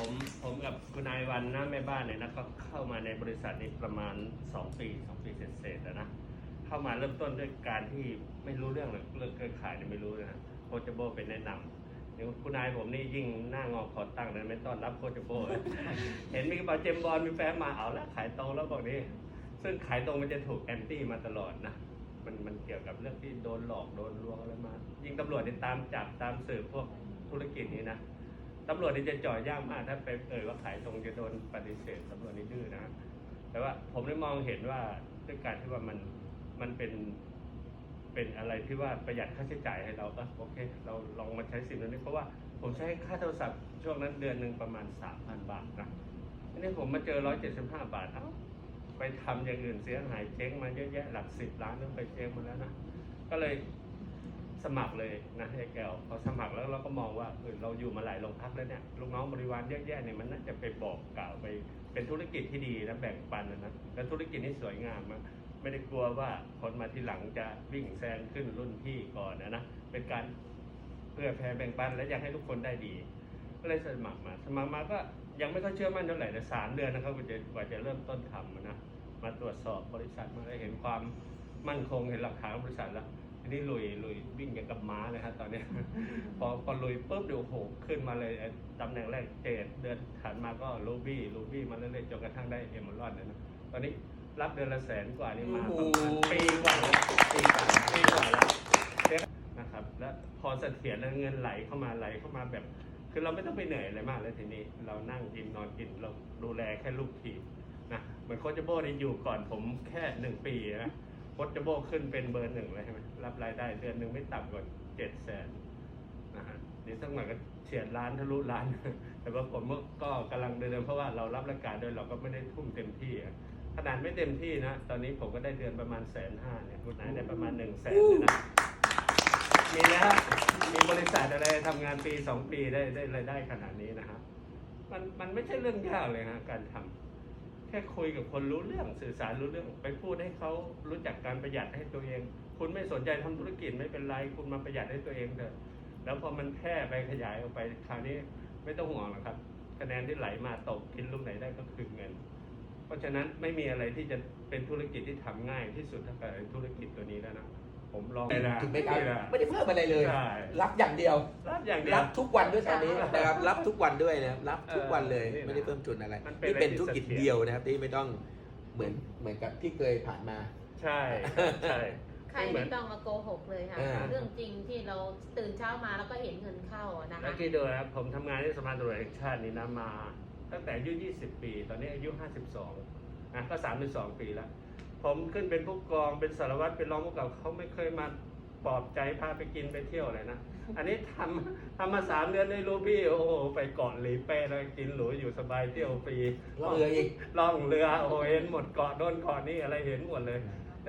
ผมผมกับคุณนายวันนะแม่บ้านเนี่ยนะก็เข้ามาในบริษัทนี้ประมาณ 2 ปี 2 ปีเศษๆแล้วนะเข้ามาเริ่มต้นด้วยการที่ไม่รู้เรื่องเลยเรื่องเครือข่ายเนี่ยไม่รู้นะฮะโคชโบเป็นแนะนำเดี๋ยวคุณนายผมนี่ยิ่งหน้างอคอตั้งเลยไม่ต้อนรับโคชโบเลยเห็นมีกระเป๋าเจมส์บอลมีแฟ้มมาเอาละขายตรงแล้วบอกนี้ซึ่งขายตรงมันจะถูกแอนตี้มาตลอดนะมันมันเกี่ยวกับเรื่องที่โดนหลอกโดนลวงอะไรมา ยิ่งตำรวจเนี่ยตามจับตามสืบพวกธุรกิจนี้นะ ตำรวจนี่จะจ่อยยากมากถ้าไปเอ่ยว่าขายตรงจะโดนปฏิเสธตำรวจนี่ดื้อนะ แต่ว่าผมได้มองเห็นว่าด้วยการที่ว่ามันมันเป็นเป็นอะไรที่ว่าประหยัดค่าใช้จ่ายให้เราก็โอเค เราลองมาใช้สิทธิ์นั้นนี้เพราะว่าผมใช้ค่าโทรศัพท์ช่วงนั้นเดือนหนึ่งประมาณสามพันบาทนะอันนี้ผมมาเจอร้อยเจ็ดสิบห้าบาทเอ้าไปทำอย่างอื่นเสียหายเจ๊งมาเยอะแยะหลักสิบล้านนึงไปเจ๊งมาแล้วนะ ก็เลย สมัครเลยนะไอ้แก้วพอสมัครแล้วเราก็มองว่าเออเราอยู่มาหลายโรงพักแล้วเนี่ยลูกน้องบริวารเยอะแยะเนี่ยมันน่าจะไปบอกกล่าวไปเป็นธุรกิจที่ดีและแบ่งปันนะนะและธุรกิจนี้สวยงามมากไม่ได้กลัวว่าคนมาทีหลังจะวิ่งแซงขึ้นรุ่นพี่ก่อนนะนะเป็นการเพื่อแผ่แบ่งปันและอยากให้ทุกคนได้ดี ก็เลยสมัครมา สมัครมาก็ยังไม่ค่อยเชื่อมั่นเท่าไหร่แต่สามเดือนนะครับกว่าจะกว่าจะเริ่มต้นทำนะมาตรวจสอบบริษัทมาได้เห็นความมั่นคงเห็นหลักฐานของบริษัทแล้ว ทีนี้ลุยลุยวิ่งอย่างกับม้าเลยฮะตอนเนี้ย พอพอลุยปุ๊บเดี๋ยวโหขึ้นมาเลยตำแหน่งแรกเจดเดือนถัดมาก็ลูบี้ลูบี้มาเรื่อยๆจนกระทั่งได้เอมอลอนเลยนะตอนนี้รับเดือนละแสนกว่านี่มาประมาณปีกว่าแล้วปีกว่าปีกว่าแล้วนะครับ แล้วพอเสถียรแล้วเงินไหลเข้ามาไหลเข้ามาแบบ คือเราไม่ต้องไปเหนื่อยอะไรมากเลยทีนี้ เรานั่งกินนอนกินเราดูแลแค่ลูกทีมนะเหมือนโคชโบนี่อยู่ก่อนผมแค่หนึ่งปีนะ โคชโบขึ้นเป็นเบอร์หนึ่งเลยใช่ไหมรับรายได้เดือนหนึ่งไม่ต่ำกว่าเจ็ดแสนนะฮะนี่สักหน่อยก็เฉียดล้านทะลุล้าน แต่ว่าผมก็กำลังเดินเพราะว่าเรารับราชการด้วยเราก็ไม่ได้ทุ่มเต็มที่อะขนาดไม่เต็มที่นะ ตอนนี้ผมก็ได้เดือนประมาณแสนห้าเนี่ยคุณนายได้ประมาณหนึ่งแสนเลยนะมีนะฮะมีบริษัทอะไรทำงานปีสองปีได้ได้รายได้ขนาดนี้นะครับมันมันไม่ใช่เรื่องยากเลยฮะการทำ แค่คุยกับคนรู้เรื่องสื่อสารรู้เรื่องไปพูดให้เขารู้จักการประหยัดให้ตัวเอง คุณไม่สนใจทำธุรกิจไม่เป็นไร คุณมาประหยัดให้ตัวเองเถอะแล้วพอมันแพร่ไปขยายออกไปคราวนี้ไม่ต้องห่วงหรอกครับ คะแนนที่ไหลมาตกกินลูกไหนได้ก็คือเงิน เพราะฉะนั้นไม่มีอะไรที่จะเป็นธุรกิจที่ทำง่ายที่สุดเท่ากับธุรกิจตัวนี้แล้วนะ ผมลองถูกไหมครับนี่แหละไม่ได้เพิ่มอะไรเลย ใช่รับอย่างเดียว รับอย่างเดียรัว บทุกวันด้วยตอนนี้นะครับรับทุกวันด้วยนะครับรับทุกวันเลยเออนี่นะไม่ได้เพิ่มทุนอะไรมันเป็นนี่เป็นอะไรที่ ธุรกิจเสถียรเดียวนะครับที่ไม่ต้องเหมือนเหมือนกับที่เคยผ่านมา ใช่ใช่ ใครไม่ต้องมาโกหกเลยค่ะ อ่า เรื่องจริงที่เราตื่นเช้ามาแล้วก็เห็นเงินเข้าอะนะแล้คะวคิดดูนะครับผมทำงานที่สภาตำรวจแห่งชาตินี่นะมา ตั้งแต่อายุ 20 ปี ตอนนี้อายุ 52นะก็ 32 ปีแล้ว ผมขึ้นเป็นผู้กองเป็นสารวัตรเป็นรองผู้กำกับเขาไม่เคยมาปลอบใจพาไปกินไปเที่ยวเลยนะ อันนี้ทำทำมาสามเดือนได้รู้พี่ โอ้โห ไปเกาะหลีเป้แล้วกินหรูอยู่สบายเที่ยวฟรีล่องเรืออีก ล่องเรือโอ้โหเห็นหมดเกาะโดนเกาะนี่อะไรเห็นหมดเลย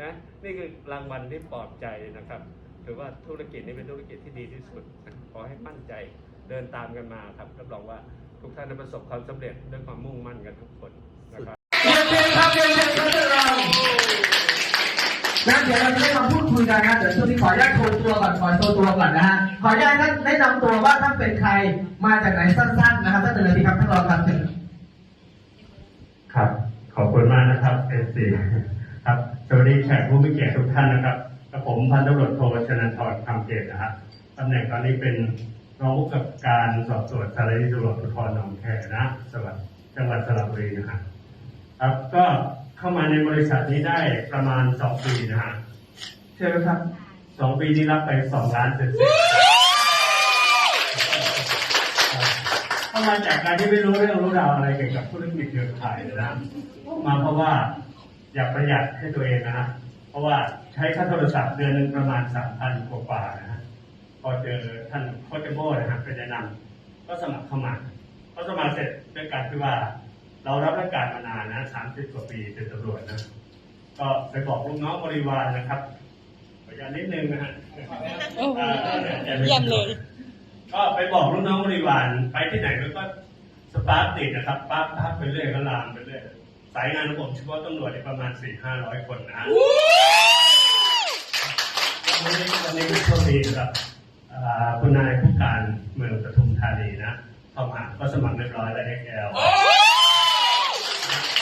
นะ นี่คือรางวัลที่ปลอบใจนะครับถือว่าธุรกิจนี้เป็นธุรกิจที่ดีที่สุด ขอให้มั่นใจเดินตามกันมาครับรับรองว่าทุกท่านจะประสบความสำเร็จด้วยความมุ่งมั่นกันทุกคนนะครับ นะเดี๋ยวเราจะได้มาพูดคุยกันนะเดี๋ยวช่วงนี้ขออนุญาตโชว์ตัวก่อนขอโชว์ตัวก่อนนะฮะขออนุญาตท่านแนะนำตัวว่าท่านเป็นใครมาจากไหนสั้นๆนะครับท่านเป็นอะไรดีครับท่านรองครับครับ ขอบคุณมากนะครับเอซีครับสวัสดีแขกผู้มีเกียรติทุกท่านนะครับกับผมพันตำรวจโทชนันทรคำเกตนะครับตำแหน่งตอนนี้เป็นรองผู้กับการสอบสวนสารนิตำรวจภูธรหนองแคนะสวัดจังหวัดสระบุรีนะครับครับก็ เข้ามาในบริษัทนี้ได้ประมาณสองปีนะฮะเชื่อไหมครับสองปีนี้รับไปสองล้านเศษๆเข้ามาจากการที่ไม่รู้เรื่องรู้ราวอะไรเกี่ยวกับธุรกิจเครือข่ายเลยนะ มาเพราะว่าอยากประหยัดให้ตัวเองนะฮะเพราะว่าใช้ค่าโทรศัพท์เดือนหนึ่งประมาณสามพันกว่าๆนะฮะพอเจอท่านโคชโบนะฮะเป็นแนะนำก็สมัครเข้ามาก็สมัครเสร็จด้วยการที่ว่า เรารับราชการมานานนะสามสิบกว่าปีเป็นตำรวจนะ ก็ไปบอกลูกน้องบริวารนะครับขออนุญาตนิดนึงนะฮะโอ้โหอ่าดี๋วจะเยี่ยมเลย ก็ไปบอกลูกน้องบริวารไปที่ไหนแล้วก็สปาร์คติดนะครับปั๊บปั๊บไปเรื่อยก็ลามไปเรื่อยสายงานของผมเฉพาะตำรวจเนี่ยประมาณสี่ห้าร้อยคนนะฮะวันนี้วันนี้ก็โชคดีนะครับอ่าคุณนายผู้การเมืองปทุมธานีนะเข้ามาก็สมัครเรียบร้อยแล้ว XL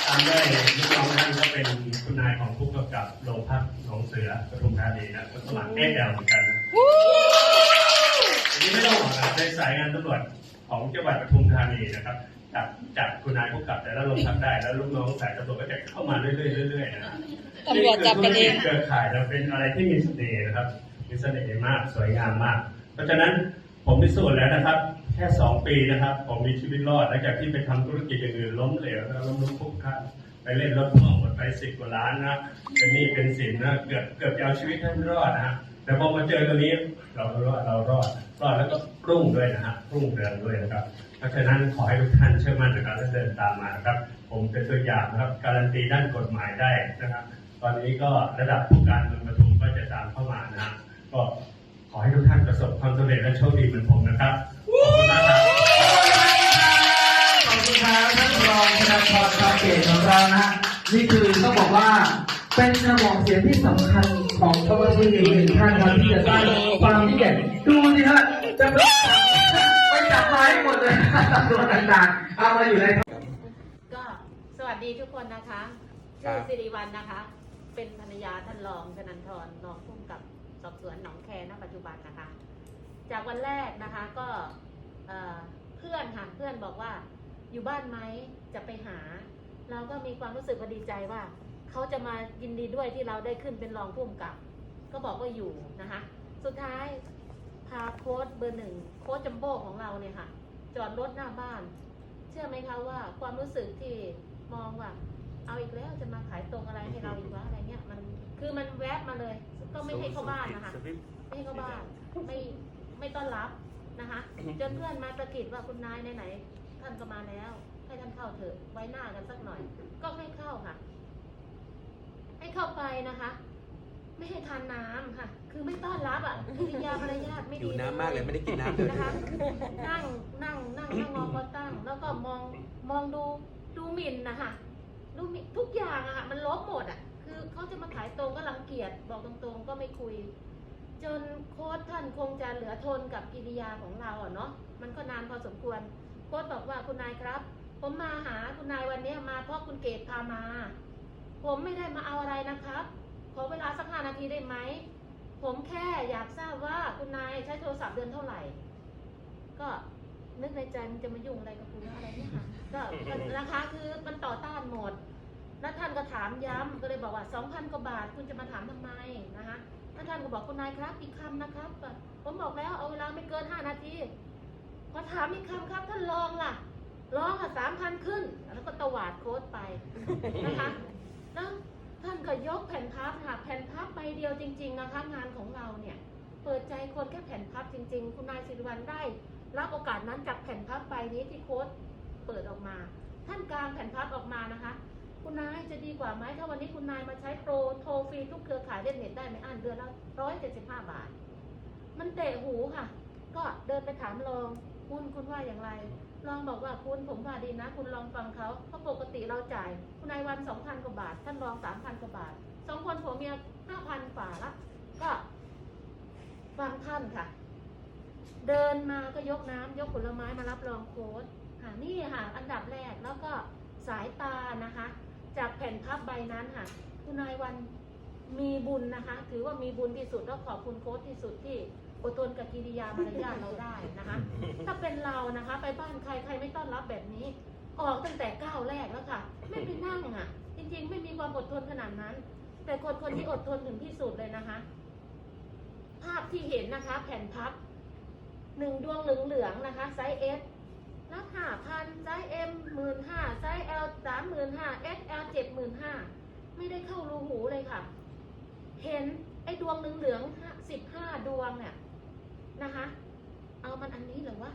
ตามด้วยลูกน้องท่านก็เป็นคุณนายของผู้กำกับโรงพักหนองเสือปทุมธานีนะก็สมัคร XL เหมือนกันนะอันนี้ไม่ต้องห่วงนะครับในสายงานตำรวจของจังหวัดปทุมธานีนะครับจากจากคุณนายผู้กำกับแต่ละโรงพักได้แล้วลูกน้องสายตำรวจก็จะเข้ามาเรื่อยๆเรื่อยๆนะตำรวจจับกันเองเครือข่ายเราเป็นอะไรที่มีเสน่ห์นะครับมีเสน่ห์มากสวยงามมาก เพราะฉะนั้นผมพิสูจน์แล้วนะครับแค่สองปีนะครับ ผมมีชีวิตรอดหลังจากที่ไปทำธุรกิจอย่างอื่นล้มเหลวแล้วล้มลุกคลุกคลานไปเล่นรถพ่วงหมดไปสิบกว่าล้านนะเป็นหนี้เป็นสินนะเกือบเกือบจะเอาชีวิตท่านรอดนะฮะแต่พอมาเจอตัวนี้เรารอดเรารอดรอดแล้วก็รุ่งด้วยนะฮะรุ่งเรืองด้วยนะครับ เพราะฉะนั้นขอให้ทุกท่านเชื่อมั่นนะครับและเดินตามมานะครับ ผมเป็นตัวอย่างนะครับการันตีด้านกฎหมายได้นะครับ ตอนนี้ก็ระดับผู้การเมืองปทุมก็จะตามเข้ามานะฮะก็ขอให้ทุกท่านประสบความสำเร็จและโชคดีเหมือนผมนะครับ ขอบคุณครับขอบคุณครับท่านรองธนาธรการเกตของเรานะฮะนี่คือต้องบอกว่าเป็นกระบอกเสียงที่สำคัญของเจ้าหน้าที่หนึ่งท่านครับที่จะสร้างความที่เด่ดูสิฮะจะไปไปจับไม้หมดเลยตำรวต่างๆเอามาอยู่ในก็สวัสดีทุกคนนะคะชื่อสิริวัลนะคะ เป็นภรรยาท่านรองธนันทรรองผู้กำกับสอบสวนหนองแคณปัจจุบันนะคะ จากวันแรกนะคะก็เพื่อนค่ะเพื่อนบอกว่าอยู่บ้านไหมจะไปหา เราก็มีความรู้สึกว่าดีใจว่า เขาจะมายินดีด้วยที่เราได้ขึ้นเป็นรองผู้กำกับ ก็บอกว่าอยู่นะคะ สุดท้ายพาโค้ดเบอร์หนึ่งโค้ดจัมโบ้ของเราเนี่ยค่ะ จอดรถหน้าบ้าน เชื่อไหมคะว่าความรู้สึกที่มองว่า เอาอีกแล้วจะมาขายตรงอะไรให้เราอีกวะอะไรเงี้ยมันคือมันแวบมาเลย ก็ไม่ให้เข้าบ้านนะคะ ไม่ให้เข้าบ้านไม่ ไม่ต้อนรับนะคะจนเพื่อนมาตะกิดว่าคุณนายไหนๆท่านก็มาแล้ว ให้ท่านเข้าเถอะไว้หน้ากันสักหน่อย ก็ให้เข้าค่ะ ให้เข้าไปนะคะ ไม่ให้ทานน้ำค่ะ คือไม่ต้อนรับอะกิริยามารยาทไม่อดียู่น้ำมากเลยไม่ได้กินน้ำเลยนะคะนั่งนั่งนั่งนั่งมองก็ตั้ง แล้วก็มองมองดูดูหมิ่นนะคะดูหมิ่นทุกอย่างอะค่ะมันลบหมดอะคือเขาจะมาขายตรงก็รังเกียจบอกตรงๆ ก็ไม่คุย จนโค้ชท่านคงจะเหลือทนกับกิริยาของเราอะเนาะมันก็นานพอสมควร โค้ชบอกว่าคุณนายครับ ผมมาหาคุณนายวันนี้มาเพราะคุณเกดพามา ผมไม่ได้มาเอาอะไรนะครับ ขอเวลาสักห้านาทีได้ไหม ผมแค่อยากทราบว่าคุณนายใช้โทรศัพท์เดือนเท่าไหร่ ก็นึกในใจมันจะมายุ่งอะไรกับคุณนะอะไรเนี่ยค่ะก็นะคะคือมันต่อต้านหมดแล้วท่านก็ถามย้ำก็เลยบอกว่าสองพันกว่าบาทคุณจะมาถามทำไมนะคะ แล้วท่านก็บอกคุณนายครับอีกคำนะครับผมบอกแล้วเอาเวลาไม่เกินห้านาทีพอถามอีกคำครับท่านลองล่ะลองอะสามพันขึ้น แล้วก็ตวาดโค้ดไปนะคะแล้วท่านก็ยกแผ่นพับค่ะแผ่นพับใบเดียวจริง ๆ นะคะ งานของเราเนี่ย เปิดใจคนแค่แผ่นพับจริง ๆ คุณนายสิริวัลได้ รับโอกาสนั้นจากแผ่นพับใบนี้ที่โค้ดเปิดออกมา ท่านกลางแผ่นพับออกมานะคะ คุณนายจะดีกว่าไหมถ้าวันนี้คุณนายมาใช้โปรโทรฟรีทุกเครือข่ายเล่นเน็ตได้ไหมอ่านเดือนละร้อยเจ็ดสิบห้าบาท มันเตะหูค่ะ ก็เดินไปถามรองคุณคุณว่าอย่างไรรองบอกว่าคุณผมว่าดีนะ คุณลองฟังเขาเพราะปกติเราจ่าย คุณนายวันสองพันกว่าบาท ท่านรองสามพันกว่าบาทสองคนผัวเมียห้าพันฝ่าละก็ฟังท่านค่ะ เดินมาก็ยกน้ำยกผลไม้มารับรองโค้ดค่ะนี่ค่ะอันดับแรกแล้วก็สายตานะคะ จากแผ่นพับใบนั้นค่ะ คุณนายวันมีบุญนะคะ ถือว่ามีบุญที่สุดแล้วขอบคุณโค้ดที่สุดที่อดทนกับกิริยามารยาทเราได้นะคะ ถ้าเป็นเรานะคะ ไปบ้านใครใครไม่ต้อนรับแบบนี้ ออกตั้งแต่ก้าวแรกแล้วค่ะ ไม่ไปนั่งอะ จริงๆ ไม่มีความอดทนขนาดนั้น แต่คนคนนี้อดทนถึงที่สุดเลยนะคะ ภาพที่เห็นนะคะ แผ่นพับหนึ่งดวงเหลืองๆนะคะ ไซส์ S รับห้าพันไซส์ M หมื่นห้าไซส์ L สามหมื่นห้า XL เจ็ดหมื่นห้าไม่ได้เข้ารูหูเลยค่ะ เห็นไอ้ดวงเหลืองๆสิบห้าดวงเนี่ยนะคะ เอามันอันนี้เหรอวะ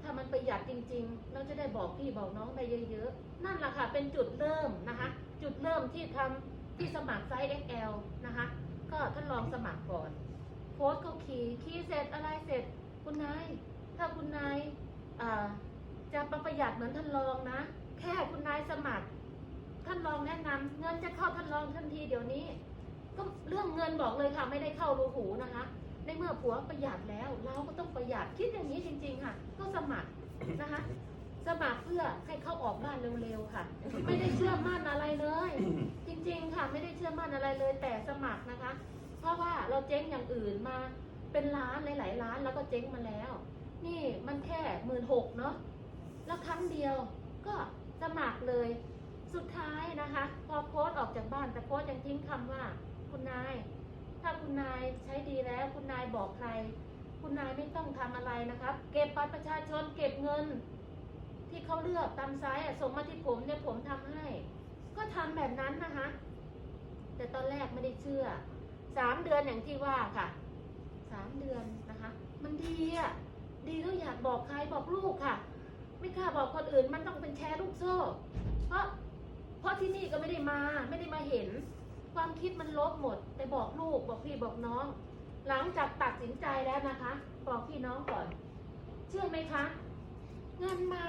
ถ้ามันประหยัดจริง ๆ เราจะได้บอกพี่บอกน้องได้เยอะๆ นั่นแหละค่ะ เป็นจุดเริ่มนะคะ จุดเริ่มที่ทำที่สมัครไซส์ XL นะคะ ก็ท่านลองสมัครก่อน โค้ดก็คีย์คีย์เสร็จอะไรเสร็จ คุณนาย ถ้าคุณนายอ่า จะประหยัดเหมือนท่านรองนะ แค่คุณนายสมัคร ท่านรองแนะนำเงินจะเข้าท่านรองทันทีเดี๋ยวนี้ ก็เรื่องเงินบอกเลยค่ะไม่ได้เข้ารูหูนะคะ ในเมื่อผัวประหยัดแล้ว เราก็ต้องประหยัดคิดอย่างนี้จริง ๆ ค่ะ ก็สมัครนะคะสมัครเพื่อให้เข้าออกบ้านเร็วๆค่ะ ไม่ได้เชื่อมั่นอะไรเลย จริงๆค่ะไม่ได้เชื่อมั่นอะไรเลย แต่สมัครนะคะ เพราะว่าเราเจ๊งอย่างอื่นมาเป็นล้านหลายๆล้านแล้วก็เจ๊งมาแล้ว นี่มันแค่หมื่นหกเนาะ แล้วครั้งเดียวก็สมัครเลย สุดท้ายนะคะ พอโพสออกจากบ้าน แต่โพสยังทิ้งคำว่า คุณนาย ถ้าคุณนายใช้ดีแล้ว คุณนายบอกใคร คุณนายไม่ต้องทำอะไรนะครับ เก็บบัตรประชาชนเก็บเงิน ที่เขาเลือกตามซ้ายอะส่งมาที่ผมเนี่ยผมทำให้ ก็ทำแบบนั้นนะคะ แต่ตอนแรกไม่ได้เชื่อสามเดือนอย่างที่ว่าค่ะสามเดือนนะคะ มันดีอะดีแล้วอยากบอกใครบอกลูกค่ะ ไม่กล้าบอกคนอื่นมันต้องเป็นแชร์ลูกโซ่ เพราะ เพราะที่นี่ก็ไม่ได้มา ไม่ได้มาเห็น ความคิดมันลบหมด แต่บอกลูกบอกพี่บอกน้อง หลังจากตัดสินใจแล้วนะคะ บอกพี่น้องก่อน เชื่อไหมคะ เงินมา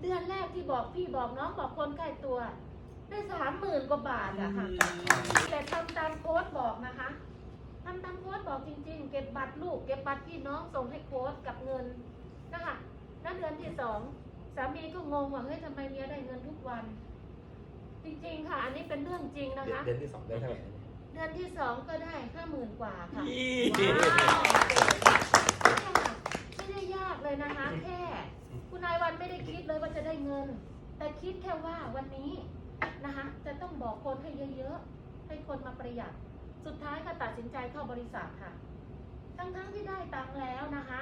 เดือนแรกที่บอกพี่บอกน้องบอกคนใกล้ตัวได้สามหมื่นกว่าบาทอะค่ะแต่ทำตามโค้ดบอกนะคะทำตามโค้ดบอกจริง ๆ เก็บบัตรลูก เก็บบัตรพี่น้องส่งให้โค้ดกับเงินนะคะ แล้วเดือนที่สองสามีก็งงว่าเฮ้ยทำไมเมียได้เงินทุกวัน จริงๆค่ะ อันนี้เป็นเรื่องจริงนะเดือนคะ เดือนที่สองได้เท่าไหร่นะเดือนที่สองก็ได้ห้าหมื่นกว่าค่ะอี๋ว้าวค่ะไม่ได้ยากเลยนะคะ แค่ คุณนายวันไม่ได้คิดเลยว่าจะได้เงิน แต่คิดแค่ว่าวันนี้นะคะ จะต้องบอกคนให้เยอะๆ ให้คนมาประหยัด สุดท้ายก็ตัดสินใจเข้าบริษัทค่ะ ทั้งๆที่ได้ตังค์แล้วนะคะ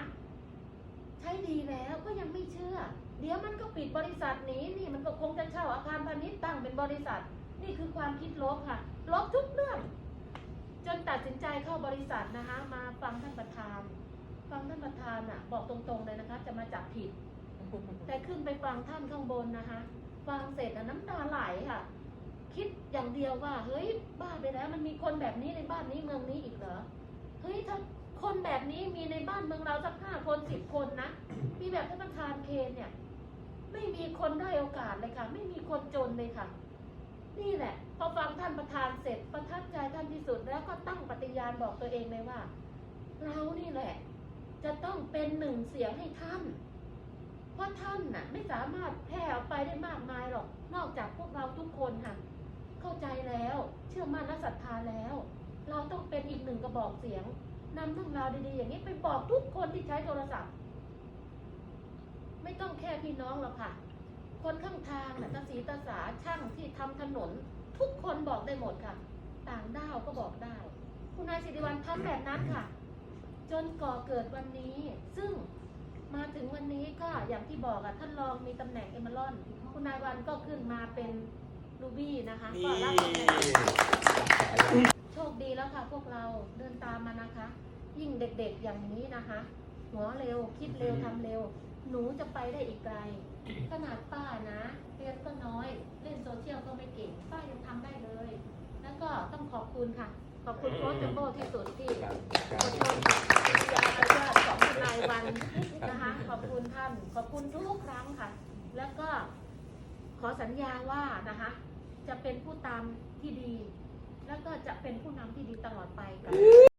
ใช้ดีแล้วก็ยังไม่เชื่อ เดี๋ยวมันก็ปิดบริษัทหนี้นี่มันก็คงจะเช่าอาคารพาณิชย์ตั้งเป็นบริษัท นี่คือความคิดลบค่ะ ลบทุกเรื่อง จนตัดสินใจเข้าบริษัทนะคะ มาฟังท่านประธาน ฟังท่านประธานอะบอกตรงๆเลยนะคะ จะมาจับผิด แต่ขึ้นไปฟังท่านข้างบนนะคะ ฟังเสร็จน้ำตาไหลค่ะ คิดอย่างเดียวว่า เฮ้ยบ้าไปแล้ว มันมีคนแบบนี้ในบ้านนี้เมืองนี้อีกเหรอเฮ้ยถ้า คนแบบนี้มีในบ้านเมืองเราสักห้าคนสิบคนนะมีแบบท่านประธานเคนเนี่ย ไม่มีคนได้โอกาสเลยค่ะ ไม่มีคนจนเลยค่ะ นี่แหละ พอฟังท่านประธานเสร็จประทับใจท่านที่สุดแล้วก็ตั้งปฏิญาณบอกตัวเองเลยว่า เรานี่แหละ จะต้องเป็นหนึ่งเสียงให้ท่าน เพราะท่านน่ะ ไม่สามารถแพร่ออกไปได้มากมายหรอก นอกจากพวกเราทุกคนค่ะ เข้าใจแล้ว เชื่อมั่นและศรัทธาแล้ว เราต้องเป็นอีกหนึ่งกระบอกเสียง นำเรื่องราวดีๆ อย่างนี้ไปบอกทุกคนที่ใช้โทรศัพท์ ไม่ต้องแค่พี่น้องหรอกค่ะ คนข้างทางน่ะตาสีตาสาช่างที่ทำถนน ทุกคนบอกได้หมดค่ะ ต่างด้าวก็บอกได้ คุณนายสิริวัลทำแบบนั้นค่ะ จนก่อเกิดวันนี้ ซึ่งมาถึงวันนี้ก็อย่างที่บอกอะท่านรองมีตำแหน่งเอมเมอรอน คุณนายวันก็ขึ้นมาเป็น รูบี้นะคะนี่ก็รับตำแหน่งโชคดีแล้วค่ะพวกเราเดินตามมานะคะ ยิ่งเด็กๆอย่างนี้นะคะ หัวเร็วคิดเร็วทำเร็ว หนูจะไปได้อีกไกล ขนาดป้านะเรียนก็น้อยเล่นโซเชียลก็ไม่เก่งป้ายังทำได้เลย แล้วก็ต้องขอบคุณค่ะ ขอบคุณโค้ชจัมโบ้ที่สุดที่ครับคอรับดทนปฏิญาณอนุญาตของคุณนายวันนะคะขอบคุณท่านขอบคุณทุกครั้งค่ะ แล้วก็ขอสัญญาว่านะคะ จะเป็นผู้ตามที่ดี แล้วก็จะเป็นผู้นำที่ดีตลอดไปกับ